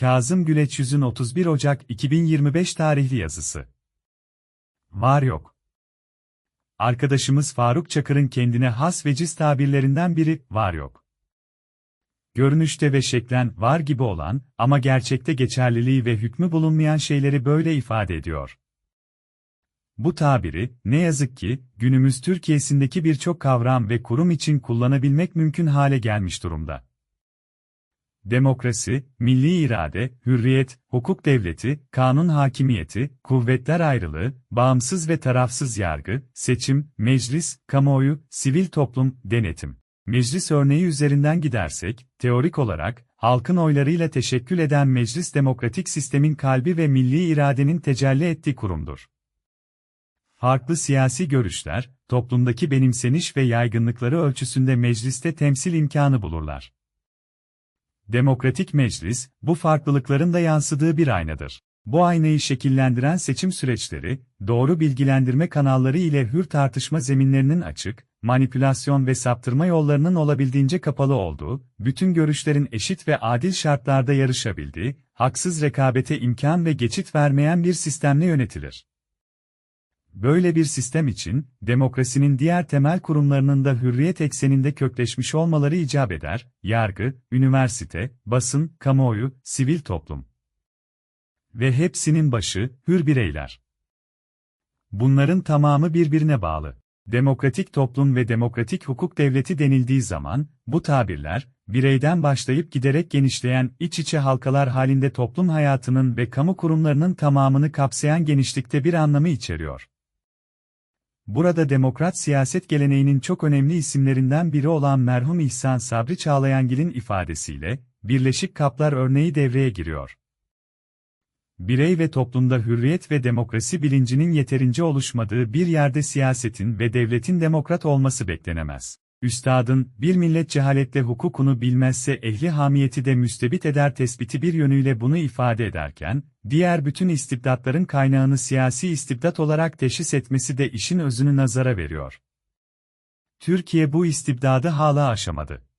Kazım Güleç Yüz'ün 31 Ocak 2025 tarihli yazısı. Var yok. Arkadaşımız Faruk Çakır'ın kendine has veciz tabirlerinden biri, var yok. Görünüşte ve şeklen var gibi olan ama gerçekte geçerliliği ve hükmü bulunmayan şeyleri böyle ifade ediyor. Bu tabiri, ne yazık ki, günümüz Türkiye'sindeki birçok kavram ve kurum için kullanabilmek mümkün hale gelmiş durumda. Demokrasi, milli irade, hürriyet, hukuk devleti, kanun hakimiyeti, kuvvetler ayrılığı, bağımsız ve tarafsız yargı, seçim, meclis, kamuoyu, sivil toplum, denetim. Meclis örneği üzerinden gidersek, teorik olarak, halkın oylarıyla teşekkül eden meclis demokratik sistemin kalbi ve milli iradenin tecelli ettiği kurumdur. Farklı siyasi görüşler, toplumdaki benimseniş ve yaygınlıkları ölçüsünde mecliste temsil imkanı bulurlar. Demokratik meclis, bu farklılıkların da yansıdığı bir aynadır. Bu aynayı şekillendiren seçim süreçleri, doğru bilgilendirme kanalları ile hür tartışma zeminlerinin açık, manipülasyon ve saptırma yollarının olabildiğince kapalı olduğu, bütün görüşlerin eşit ve adil şartlarda yarışabildiği, haksız rekabete imkan ve geçit vermeyen bir sistemle yönetilir. Böyle bir sistem için, demokrasinin diğer temel kurumlarının da hürriyet ekseninde kökleşmiş olmaları icap eder, yargı, üniversite, basın, kamuoyu, sivil toplum. Ve hepsinin başı, hür bireyler. Bunların tamamı birbirine bağlı. Demokratik toplum ve demokratik hukuk devleti denildiği zaman, bu tabirler, bireyden başlayıp giderek genişleyen iç içe halkalar halinde toplum hayatının ve kamu kurumlarının tamamını kapsayan genişlikte bir anlamı içeriyor. Burada demokrat siyaset geleneğinin çok önemli isimlerinden biri olan merhum İhsan Sabri Çağlayangil'in ifadesiyle, Birleşik Kaplar örneği devreye giriyor. Birey ve toplumda hürriyet ve demokrasi bilincinin yeterince oluşmadığı bir yerde siyasetin ve devletin demokrat olması beklenemez. Üstadın, bir millet cehaletle hukukunu bilmezse ehli hamiyeti de müstebit eder tespiti bir yönüyle bunu ifade ederken, diğer bütün istibdatların kaynağını siyasi istibdat olarak teşhis etmesi de işin özünü nazara veriyor. Türkiye bu istibdadı hala aşamadı.